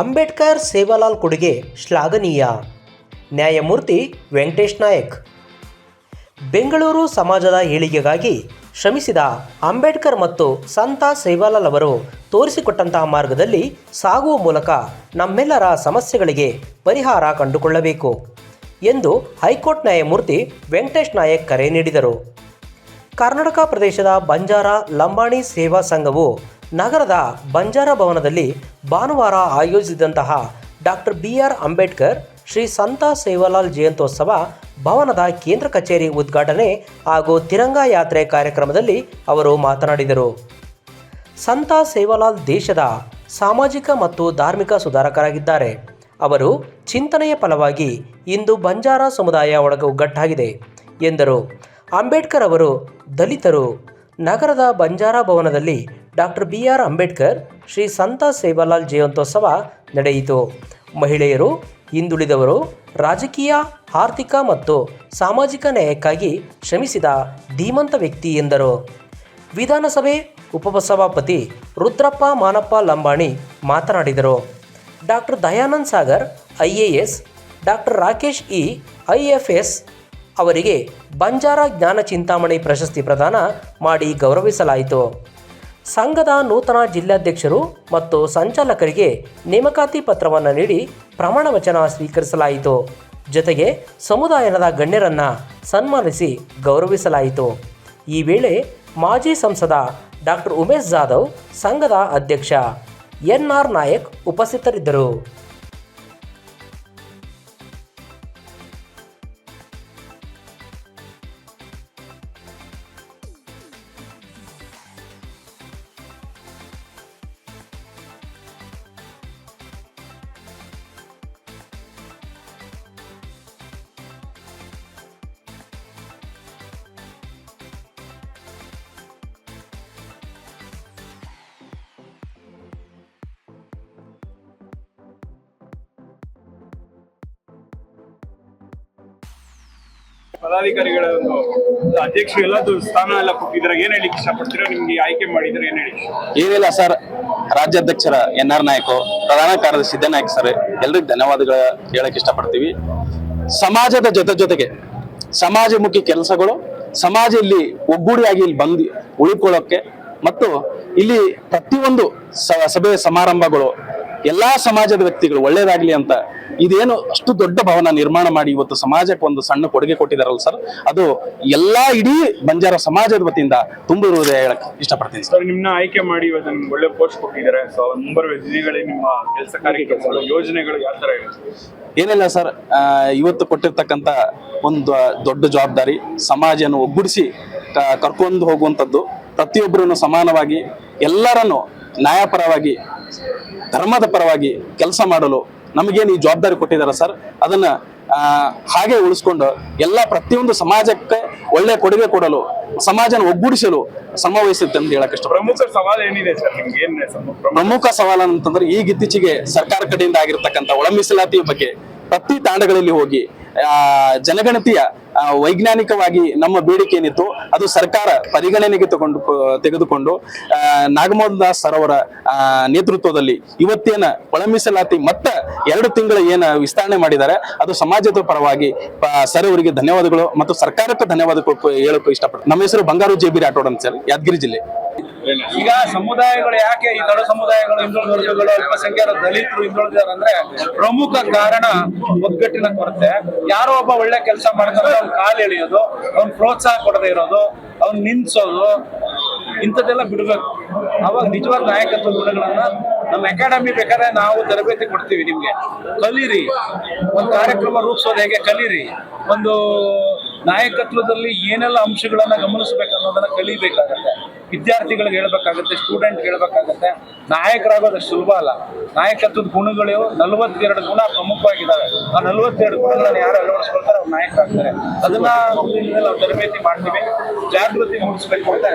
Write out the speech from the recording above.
ಅಂಬೇಡ್ಕರ್ ಸೇವಾಲಾಲ್ ಕೊಡುಗೆ ಶ್ಲಾಘನೀಯ. ನ್ಯಾಯಮೂರ್ತಿ ವೆಂಕಟೇಶ್ ನಾಯಕ್. ಬೆಂಗಳೂರು ಸಮಾಜದ ಏಳಿಗೆಗಾಗಿ ಶ್ರಮಿಸಿದ ಅಂಬೇಡ್ಕರ್ ಮತ್ತು ಸಂತ ಸೇವಾಲಾಲ್ ಅವರು ತೋರಿಸಿಕೊಟ್ಟಂತಹ ಮಾರ್ಗದಲ್ಲಿ ಸಾಗುವ ಮೂಲಕ ನಮ್ಮೆಲ್ಲರ ಸಮಸ್ಯೆಗಳಿಗೆ ಪರಿಹಾರ ಕಂಡುಕೊಳ್ಳಬೇಕು ಎಂದು ಹೈಕೋರ್ಟ್ ನ್ಯಾಯಮೂರ್ತಿ ವೆಂಕಟೇಶ್ ನಾಯಕ್ ಕರೆ ನೀಡಿದರು. ಕರ್ನಾಟಕ ಪ್ರದೇಶದ ಬಂಜಾರ ಲಂಬಾಣಿ ಸೇವಾ ಸಂಘವು ನಗರದ ಬಂಜಾರ ಭವನದಲ್ಲಿ ಭಾನುವಾರ ಆಯೋಜಿಸಿದಂತಹ doctor B R Ambedkar Shri Sant Sevalal ಜಯಂತ್ಯೋತ್ಸವ ಭವನದ ಕೇಂದ್ರ ಕಚೇರಿ ಉದ್ಘಾಟನೆ ಹಾಗೂ ತಿರಂಗಾ ಯಾತ್ರೆ ಕಾರ್ಯಕ್ರಮದಲ್ಲಿ ಅವರು ಮಾತನಾಡಿದರು. ಸಂತ ಸೇವಾಲಾಲ್ ದೇಶದ ಸಾಮಾಜಿಕ ಮತ್ತು ಧಾರ್ಮಿಕ ಸುಧಾರಕರಾಗಿದ್ದಾರೆ. ಅವರು ಚಿಂತನೆಯ ಫಲವಾಗಿ ಇಂದು ಬಂಜಾರ ಸಮುದಾಯ ಒಳಗೆ ಒಗ್ಗಟ್ಟಾಗಿದೆ ಎಂದರು. ಅಂಬೇಡ್ಕರ್ ಅವರು ದಲಿತರು. ನಗರದ ಬಂಜಾರ ಭವನದಲ್ಲಿ doctor B R Ambedkar Shri Sant Sevalal ಜಯಂತ್ಯೋತ್ಸವ ನಡೆಯಿತು. ಮಹಿಳೆಯರು, ಹಿಂದುಳಿದವರು ರಾಜಕೀಯ, ಆರ್ಥಿಕ ಮತ್ತು ಸಾಮಾಜಿಕ ನ್ಯಾಯಕ್ಕಾಗಿ ಶ್ರಮಿಸಿದ ಧೀಮಂತ ವ್ಯಕ್ತಿ ಎಂದರು. ವಿಧಾನಸಭೆ ಉಪಸಭಾಪತಿ ರುದ್ರಪ್ಪ ಮಾನಪ್ಪ ಲಂಬಾಣಿ ಮಾತನಾಡಿದರು. Doctor Dayanand Sagar, I A S, doctor Rakesh E, I F S ಅವರಿಗೆ ಬಂಜಾರ ಜ್ಞಾನ ಚಿಂತಾಮಣಿ ಪ್ರಶಸ್ತಿ ಪ್ರದಾನ ಮಾಡಿ ಗೌರವಿಸಲಾಯಿತು. ಸಂಘದ ನೂತನ ಜಿಲ್ಲಾಧ್ಯಕ್ಷರು ಮತ್ತು ಸಂಚಾಲಕರಿಗೆ ನೇಮಕಾತಿ ಪತ್ರವನ್ನು ನೀಡಿ ಪ್ರಮಾಣ ವಚನ ಸ್ವೀಕರಿಸಲಾಯಿತು. ಜೊತೆಗೆ ಸಮುದಾಯದ ಗಣ್ಯರನ್ನು ಸನ್ಮಾನಿಸಿ ಗೌರವಿಸಲಾಯಿತು. ಈ ವೇಳೆ ಮಾಜಿ ಸಂಸದ ಡಾಕ್ಟರ್ ಉಮೇಶ್ ಜಾಧವ್, ಸಂಘದ ಅಧ್ಯಕ್ಷ ಎನ್ ಆರ್ ನಾಯಕ್ ಉಪಸ್ಥಿತರಿದ್ದರು. ಪದಾಧಿಕಾರಿಗಳ ಒಂದು ಅಧ್ಯಕ್ಷ ಎಲ್ಲದು ಸ್ಥಾನ ಎಲ್ಲ ಕೊಟ್ಟಿದ್ರೆ ಏನ್ ಹೇಳಿಕ್ ಇಷ್ಟಪಡ್ತೀರಾ? ನಿಮ್ಗೆ ಆಯ್ಕೆ ಮಾಡಿದ್ರೆ ಏನ್ ಹೇಳಿ ಏನಿಲ್ಲ ಸರ್, ರಾಜ್ಯಾಧ್ಯಕ್ಷರ ಎನ್ ಆರ್ ನಾಯಕ ಪ್ರಧಾನ ಕಾರ್ಯದರ್ಶಿ ಸಿದ್ದನಾಯಕ್ ಸರ್, ಎಲ್ರಿಗೂ ಧನ್ಯವಾದಗಳು ಹೇಳಕ್ ಇಷ್ಟಪಡ್ತೀವಿ. ಸಮಾಜದ ಜೊತೆ ಜೊತೆಗೆ ಸಮಾಜಮುಖಿ ಕೆಲಸಗಳು, ಸಮಾಜ ಇಲ್ಲಿ ಒಗ್ಗೂಡಿಯಾಗಿ ಇಲ್ಲಿ ಬಂದು ಉಳ್ಕೊಳ್ಳೋಕೆ ಮತ್ತು ಇಲ್ಲಿ ಪ್ರತಿಯೊಂದು ಸಭೆ ಸಮಾರಂಭಗಳು ಎಲ್ಲಾ ಸಮಾಜದ ವ್ಯಕ್ತಿಗಳು ಒಳ್ಳೇದಾಗ್ಲಿ ಅಂತ ಇದೇನು ಅಷ್ಟು ದೊಡ್ಡ ಭವನ ನಿರ್ಮಾಣ ಮಾಡಿ ಇವತ್ತು ಸಮಾಜಕ್ಕೆ ಒಂದು ಸಣ್ಣ ಕೊಡುಗೆ ಕೊಟ್ಟಿದಾರಲ್ಲ ಸರ್ ಅದು ಎಲ್ಲಾ ಇಡೀ ಬಂಜಾರ ಸಮಾಜದ ವತಿಯಿಂದ ತುಂಬಿರುವುದೇ ಹೇಳಕ್ ಇಷ್ಟಪಡ್ತೀನಿ ಸರ್. ನಿಮ್ನ ಆಯ್ಕೆ ಮಾಡಿ ಇವತ್ತು ನಿಮ್ಗೆ ಒಳ್ಳೆ ಪೋಸ್ಟ್ ಕೊಟ್ಟಿದ್ದಾರೆ. ಸೊ ಮುಂಬರುವ ದಿನಗಳೇ ನಿಮ್ಮ ಕೆಲಸ ಕಾರ್ಯಕ್ರಮಗಳು ಯೋಜನೆಗಳು ಯಾವ ತರ ಏನಿಲ್ಲ ಸರ್ ಇವತ್ತು ಕೊಟ್ಟಿರ್ತಕ್ಕಂಥ ಒಂದು ದೊಡ್ಡ ಜವಾಬ್ದಾರಿ ಸಮಾಜನ ಒಗ್ಗೂಡಿಸಿ ಕರ್ಕೊಂಡು ಹೋಗುವಂಥದ್ದು ಪ್ರತಿಯೊಬ್ಬರನ್ನು ಸಮಾನವಾಗಿ ಎಲ್ಲರನ್ನು ನ್ಯಾಯಪರವಾಗಿ ಧರ್ಮದ ಪರವಾಗಿ ಕೆಲಸ ಮಾಡಲು ನಮಗೇನು ಈ ಜವಾಬ್ದಾರಿ ಕೊಟ್ಟಿದ್ದಾರೆ ಸರ್? ಅದನ್ನ ಹಾಗೆ ಉಳಿಸ್ಕೊಂಡು ಎಲ್ಲ ಪ್ರತಿಯೊಂದು ಸಮಾಜಕ್ಕೆ ಒಳ್ಳೆ ಕೊಡುಗೆ ಕೊಡಲು ಸಮಾಜನ ಒಗ್ಗೂಡಿಸಲು ಶ್ರಮ ವಹಿಸುತ್ತೆ ಅಂತ ಹೇಳಕ್ ಇಷ್ಟ ಪ್ರಮುಖ ಸವಾಲು ಏನಿದೆ ಸರ್ ನಿಮ್ಗೆ? ಪ್ರಮುಖ ಸವಾಲು ಅಂತಂದ್ರೆ ಈಗ ಇತ್ತೀಚೆಗೆ ಸರ್ಕಾರ ಕಡೆಯಿಂದ ಆಗಿರ್ತಕ್ಕಂಥ ಒಳ ಮೀಸಲಾತಿ ಬಗ್ಗೆ ಪ್ರತಿ ತಾಂಡಗಳಲ್ಲಿ ಹೋಗಿ ಆ ಜನಗಣತಿಯ ವೈಜ್ಞಾನಿಕವಾಗಿ ನಮ್ಮ ಬೇಡಿಕೆ ಏನಿತ್ತು, ಅದು ಸರ್ಕಾರ ಪರಿಗಣನೆಗೆ ತಗೊಂಡು ತೆಗೆದುಕೊಂಡು ನಾಗಮೋಹನ್ ದಾಸ್ ಸರ್ ಅವರ ನೇತೃತ್ವದಲ್ಲಿ ಇವತ್ತೇನ ಒಳಮೀಸಲಾತಿ ಮತ್ತ ಎರಡು ತಿಂಗಳ ಏನ ವಿಸ್ತರಣೆ ಮಾಡಿದ್ದಾರೆ, ಅದು ಸಮಾಜದ ಪರವಾಗಿ ಸರ್ ಅವರಿಗೆ ಧನ್ಯವಾದಗಳು ಮತ್ತು ಸರ್ಕಾರಕ್ಕೆ ಧನ್ಯವಾದ ಹೇಳಕ್ಕೂ ಇಷ್ಟಪಡ್ತೀನಿ. ನಮ್ಮ ಹೆಸರು ಬಂಗಾರು ಜೆ ಬಿ ರಾಠೋಡ್ ಅಂತ ಸರ್, ಯಾದಗಿರಿ ಜಿಲ್ಲೆ. ಈಗ ಸಮುದಾಯಗಳು ಯಾಕೆ ಈ ತಡ ಸಮುದಾಯಗಳು, ಹಿಂದುಳಿದ ವರ್ಗಗಳು, ಅಲ್ಪಸಂಖ್ಯಾತ ದಲಿತರು ಹಿಂದುಳಿದಾರೆ ಅಂದ್ರೆ ಪ್ರಮುಖ ಕಾರಣ ಒಗ್ಗಟ್ಟಿನ ಕೊರತೆ. ಯಾರೋ ಒಬ್ಬ ಒಳ್ಳೆ ಕೆಲಸ ಮಾಡ್ತಾರೆ ಅವ್ನ ಕಾಲು ಎಳೆಯೋದು, ಅವ್ನ ಪ್ರೋತ್ಸಾಹ ಕೊಡದೆ ಇರೋದು, ಅವ್ನ್ ನಿನ್ಸೋದು ಇಂಥದ್ದೆಲ್ಲ ಬಿಡ್ಬೇಕು. ಅವಾಗ ನಿಜವಾದ ನಾಯಕತ್ವ ಗುಣಗಳನ್ನ ನಮ್ಮ ಅಕಾಡೆಮಿ ಬೇಕಾದ್ರೆ ನಾವು ತರಬೇತಿ ಕೊಡ್ತೀವಿ ನಿಮ್ಗೆ. ಕಲೀರಿ. ಒಂದು ಕಾರ್ಯಕ್ರಮ ರೂಪಿಸೋದು ಹೇಗೆ? ಕಲೀರಿ. ಒಂದು ನಾಯಕತ್ವದಲ್ಲಿ ಏನೆಲ್ಲ ಅಂಶಗಳನ್ನ ಗಮನಿಸಬೇಕು ಅನ್ನೋದನ್ನ ಕಲಿಬೇಕಾಗತ್ತೆ. ವಿದ್ಯಾರ್ಥಿಗಳಿಗೆ ಹೇಳ್ಬೇಕಾಗತ್ತೆ ಸ್ಟೂಡೆಂಟ್ ಹೇಳಬೇಕಾಗುತ್ತೆ, ನಾಯಕರಾಗೋದು ಸುಲಭ ಅಲ್ಲ. ನಾಯಕತ್ವದ ಗುಣಗಳು ನಲವತ್ತೆರಡು ಗುಣ ಪ್ರಮುಖವಾಗಿದ್ದಾವೆ ಆ ನಲವತ್ತೆರಡು ಗುಣಗಳನ್ನು ಯಾರು ಅಳವಡಿಸ್ಕೊಳ್ತಾರೆ, ಅವ್ರು ನಾಯಕರಾಗ್ತಾರೆ. ಅದನ್ನ ನಾವು ತರಬೇತಿ ಮಾಡ್ತೀವಿ. ಜಾಗೃತಿ ಮೂಡಿಸ್ಬೇಕು ಅಂತ